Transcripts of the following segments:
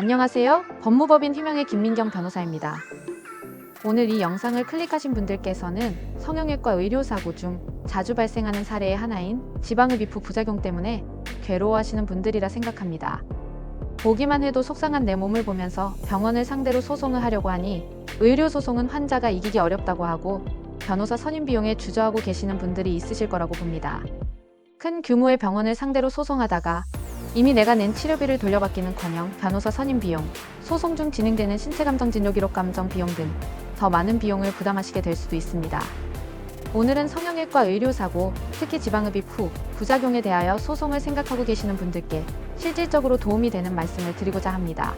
안녕하세요. 법무법인 휴명의 김민경 변호사입니다. 오늘 이 영상을 클릭하신 분들께서는 성형외과 의료사고 중 자주 발생하는 사례의 하나인 지방흡입 후 부작용 때문에 괴로워하시는 분들이라 생각합니다. 보기만 해도 속상한 내 몸을 보면서 병원을 상대로 소송을 하려고 하니 의료소송은 환자가 이기기 어렵다고 하고 변호사 선임 비용에 주저하고 계시는 분들이 있으실 거라고 봅니다. 큰 규모의 병원을 상대로 소송하다가 이미 내가 낸 치료비를 돌려받기는 커녕 변호사 선임 비용, 소송 중 진행되는 신체감정 진료 기록 감정 비용 등 더 많은 비용을 부담하시게 될 수도 있습니다. 오늘은 성형외과 의료사고, 특히 지방흡입 후 부작용에 대하여 소송을 생각하고 계시는 분들께 실질적으로 도움이 되는 말씀을 드리고자 합니다.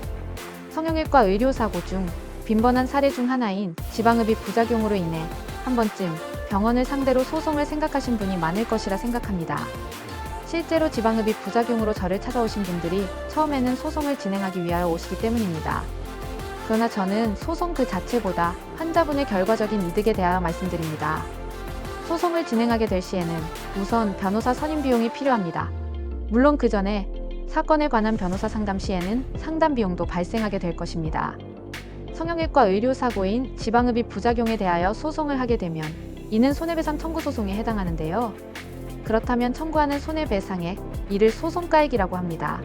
성형외과 의료사고 중 빈번한 사례 중 하나인 지방흡입 부작용으로 인해 한 번쯤 병원을 상대로 소송을 생각하신 분이 많을 것이라 생각합니다. 실제로 지방흡입 부작용으로 저를 찾아오신 분들이 처음에는 소송을 진행하기 위하여 오시기 때문입니다. 그러나 저는 소송 그 자체보다 환자분의 결과적인 이득에 대하여 말씀드립니다. 소송을 진행하게 될 시에는 우선 변호사 선임 비용이 필요합니다. 물론 그 전에 사건에 관한 변호사 상담 시에는 상담 비용도 발생하게 될 것입니다. 성형외과 의료사고인 지방흡입 부작용에 대하여 소송을 하게 되면 이는 손해배상 청구 소송에 해당하는데요. 그렇다면 청구하는 손해배상액, 이를 소송가액이라고 합니다.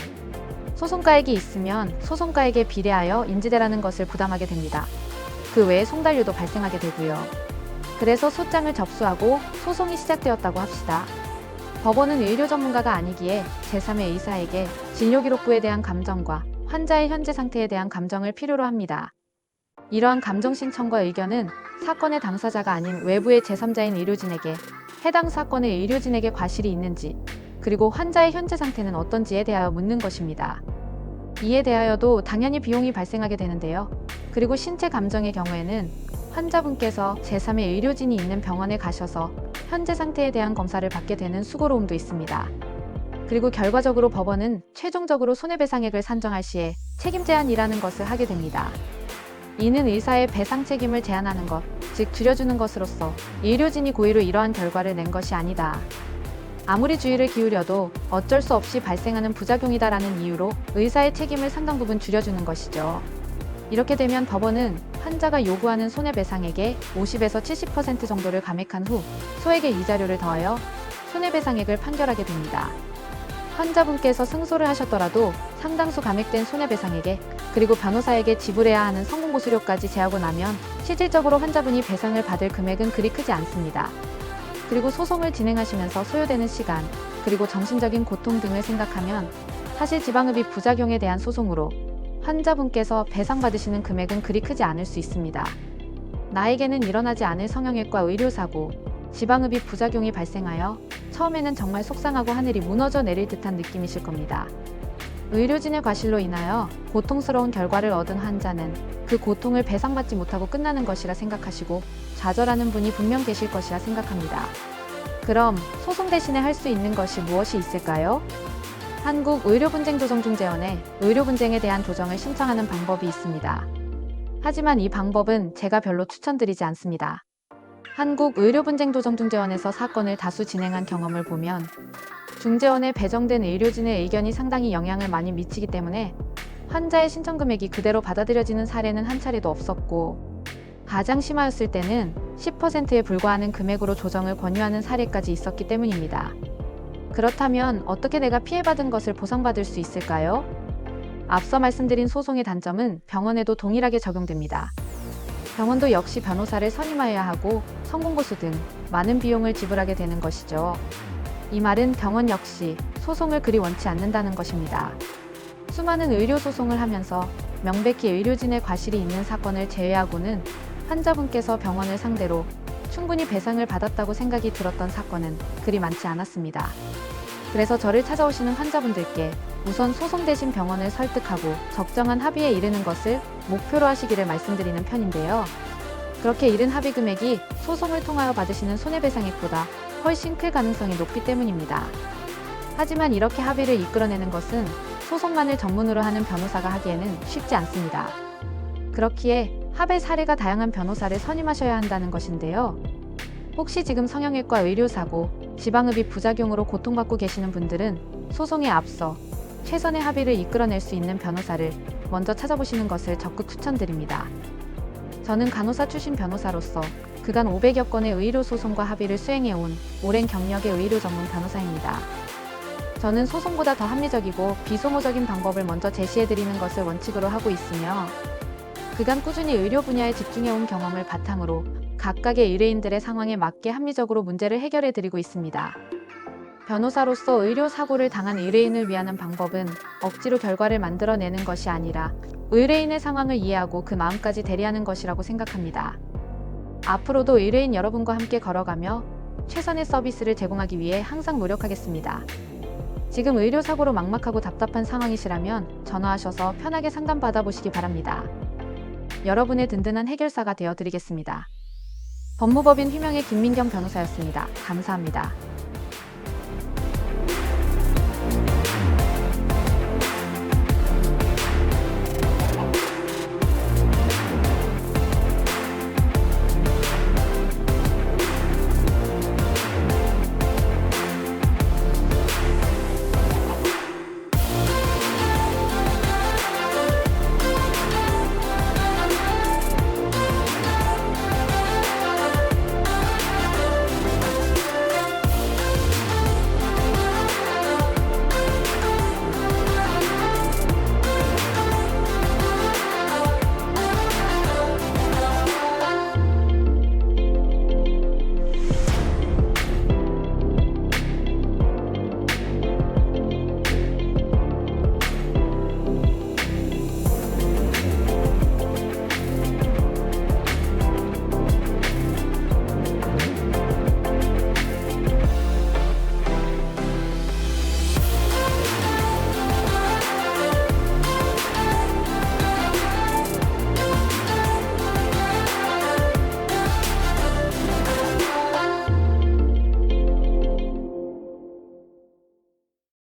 소송가액이 있으면 소송가액에 비례하여 인지대라는 것을 부담하게 됩니다. 그 외에 송달료도 발생하게 되고요. 그래서 소장을 접수하고 소송이 시작되었다고 합시다. 법원은 의료 전문가가 아니기에 제3의 의사에게 진료기록부에 대한 감정과 환자의 현재 상태에 대한 감정을 필요로 합니다. 이러한 감정 신청과 의견은 사건의 당사자가 아닌 외부의 제3자인 의료진에게 해당 사건의 의료진에게 과실이 있는지 그리고 환자의 현재 상태는 어떤지에 대하여 묻는 것입니다. 이에 대하여도 당연히 비용이 발생하게 되는데요. 그리고 신체 감정의 경우에는 환자분께서 제3의 의료진이 있는 병원에 가셔서 현재 상태에 대한 검사를 받게 되는 수고로움도 있습니다. 그리고 결과적으로 법원은 최종적으로 손해배상액을 산정할 시에 책임 제한이라는 것을 하게 됩니다. 이는 의사의 배상 책임을 제한하는 것, 즉 줄여주는 것으로서 의료진이 고의로 이러한 결과를 낸 것이 아니다. 아무리 주의를 기울여도 어쩔 수 없이 발생하는 부작용이다라는 이유로 의사의 책임을 상당 부분 줄여주는 것이죠. 이렇게 되면 법원은 환자가 요구하는 손해배상액의 50에서 70% 정도를 감액한 후 소액의 이자료를 더하여 손해배상액을 판결하게 됩니다. 환자분께서 승소를 하셨더라도 상당수 감액된 손해배상액에 그리고 변호사에게 지불해야 하는 성공보수료까지 제하고 나면 실질적으로 환자분이 배상을 받을 금액은 그리 크지 않습니다. 그리고 소송을 진행하시면서 소요되는 시간, 그리고 정신적인 고통 등을 생각하면 사실 지방흡입 부작용에 대한 소송으로 환자분께서 배상받으시는 금액은 그리 크지 않을 수 있습니다. 나에게는 일어나지 않을 성형외과 의료사고, 지방흡입 부작용이 발생하여 처음에는 정말 속상하고 하늘이 무너져 내릴 듯한 느낌이실 겁니다. 의료진의 과실로 인하여 고통스러운 결과를 얻은 환자는 그 고통을 배상받지 못하고 끝나는 것이라 생각하시고 좌절하는 분이 분명 계실 것이라 생각합니다. 그럼 소송 대신에 할 수 있는 것이 무엇이 있을까요? 한국 의료분쟁조정중재원에 의료분쟁에 대한 조정을 신청하는 방법이 있습니다. 하지만 이 방법은 제가 별로 추천드리지 않습니다. 한국 의료분쟁조정중재원에서 사건을 다수 진행한 경험을 보면 중재원에 배정된 의료진의 의견이 상당히 영향을 많이 미치기 때문에 환자의 신청 금액이 그대로 받아들여지는 사례는 한 차례도 없었고 가장 심하였을 때는 10%에 불과하는 금액으로 조정을 권유하는 사례까지 있었기 때문입니다. 그렇다면 어떻게 내가 피해받은 것을 보상받을 수 있을까요? 앞서 말씀드린 소송의 단점은 병원에도 동일하게 적용됩니다. 병원도 역시 변호사를 선임하여야 하고 성공보수 등 많은 비용을 지불하게 되는 것이죠. 이 말은 병원 역시 소송을 그리 원치 않는다는 것입니다. 수많은 의료 소송을 하면서 명백히 의료진의 과실이 있는 사건을 제외하고는 환자분께서 병원을 상대로 충분히 배상을 받았다고 생각이 들었던 사건은 그리 많지 않았습니다. 그래서 저를 찾아오시는 환자분들께 우선 소송 대신 병원을 설득하고 적정한 합의에 이르는 것을 목표로 하시기를 말씀드리는 편인데요. 그렇게 이른 합의 금액이 소송을 통하여 받으시는 손해배상액보다 훨씬 클 가능성이 높기 때문입니다. 하지만 이렇게 합의를 이끌어내는 것은 소송만을 전문으로 하는 변호사가 하기에는 쉽지 않습니다. 그렇기에 합의 사례가 다양한 변호사를 선임하셔야 한다는 것인데요. 혹시 지금 성형외과 의료사고, 지방흡입 부작용으로 고통받고 계시는 분들은 소송에 앞서 최선의 합의를 이끌어낼 수 있는 변호사를 먼저 찾아보시는 것을 적극 추천드립니다. 저는 간호사 출신 변호사로서 그간 500여 건의 의료 소송과 합의를 수행해온 오랜 경력의 의료 전문 변호사입니다. 저는 소송보다 더 합리적이고 비소모적인 방법을 먼저 제시해드리는 것을 원칙으로 하고 있으며 그간 꾸준히 의료 분야에 집중해온 경험을 바탕으로 각각의 의뢰인들의 상황에 맞게 합리적으로 문제를 해결해드리고 있습니다. 변호사로서 의료 사고를 당한 의뢰인을 위하는 방법은 억지로 결과를 만들어내는 것이 아니라 의뢰인의 상황을 이해하고 그 마음까지 대리하는 것이라고 생각합니다. 앞으로도 의뢰인 여러분과 함께 걸어가며 최선의 서비스를 제공하기 위해 항상 노력하겠습니다. 지금 의료사고로 막막하고 답답한 상황이시라면 전화하셔서 편하게 상담 받아 보시기 바랍니다. 여러분의 든든한 해결사가 되어 드리겠습니다. 법무법인 휘명의 김민경 변호사였습니다. 감사합니다.